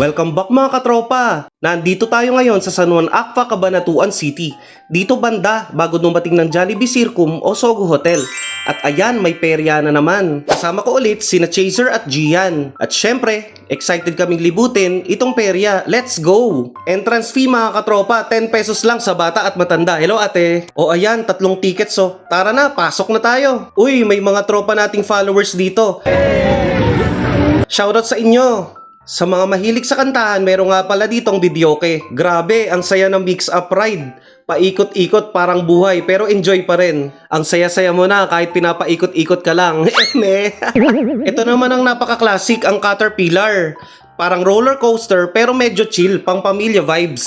Welcome back mga katropa! Nandito tayo ngayon sa San Juan Akfa, Cabanatuan City. Dito banda bago dumating ng Jollibee Circum o Sogo Hotel. At ayan, may perya na naman. Kasama ko ulit sina Chaser at Gian. At syempre, excited kaming libutin itong perya. Let's go! Entrance fee mga katropa, 10 pesos lang sa bata at matanda. Hello ate! O ayan, tatlong tickets oh. Tara na, pasok na tayo. Uy, may mga tropa nating followers dito. Shoutout sa inyo! Sa mga mahilig sa kantahan, meron nga pala ditong videoke. Grabe, ang saya ng mix up ride. Paikot-ikot parang buhay pero enjoy pa rin. Ang saya-saya mo na kahit pinapaikot-ikot ka lang. Ito naman ang napaka-classic, ang Caterpillar. Parang roller coaster pero medyo chill, pang pamilya vibes.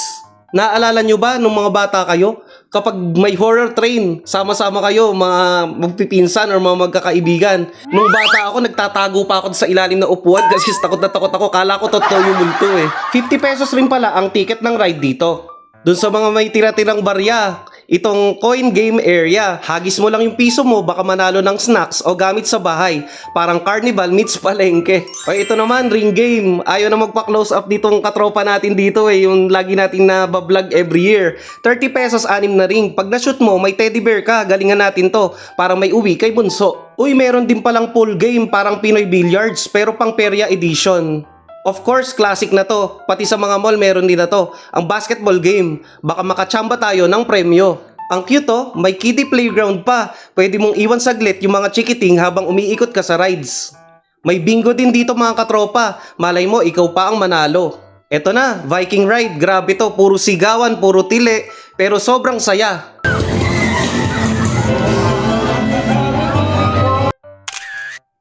Naalala nyo ba nung mga bata kayo? Kapag may horror train, sama-sama kayo, mga magpipinsan or mga magkakaibigan. Nung bata ako, nagtatago pa ako sa ilalim ng upuan kasi takot na takot ako. Kala ko totoo yung multo eh. 50 pesos rin pala ang ticket ng ride dito. Doon sa mga may tira-tirang barya, itong coin game area, hagis mo lang yung piso mo, baka manalo ng snacks o gamit sa bahay. Parang carnival meets palengke. O ito naman, ring game. Ayaw na magpa-close up ditong katropa natin dito eh, yung lagi natin na bablog every year. 30 pesos anim na ring. Pag na-shoot mo, may teddy bear ka, galingan natin to. Para may uwi kay Bunso. Uy, meron din palang pool game, parang Pinoy Billiards, pero pang perya edition. Of course, classic na to. Pati sa mga mall meron din na to. Ang basketball game. Baka makachamba tayo ng premyo. Ang cute to, may kiddie playground pa. Pwede mong iwan saglit yung mga chikiting habang umiikot ka sa rides. May bingo din dito mga katropa. Malay mo, ikaw pa ang manalo. Eto na, Viking Ride. Grabe to, puro sigawan, puro tili. Pero sobrang saya.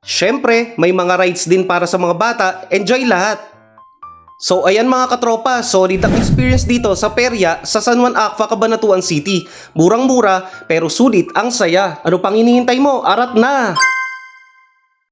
Siyempre, may mga rides din para sa mga bata. Enjoy lahat! So ayan mga katropa, solid ang experience dito sa Perya sa San Juan Akfa, Cabanatuan City. Murang-mura pero sulit ang saya. Ano pang hinihintay mo? Arat na!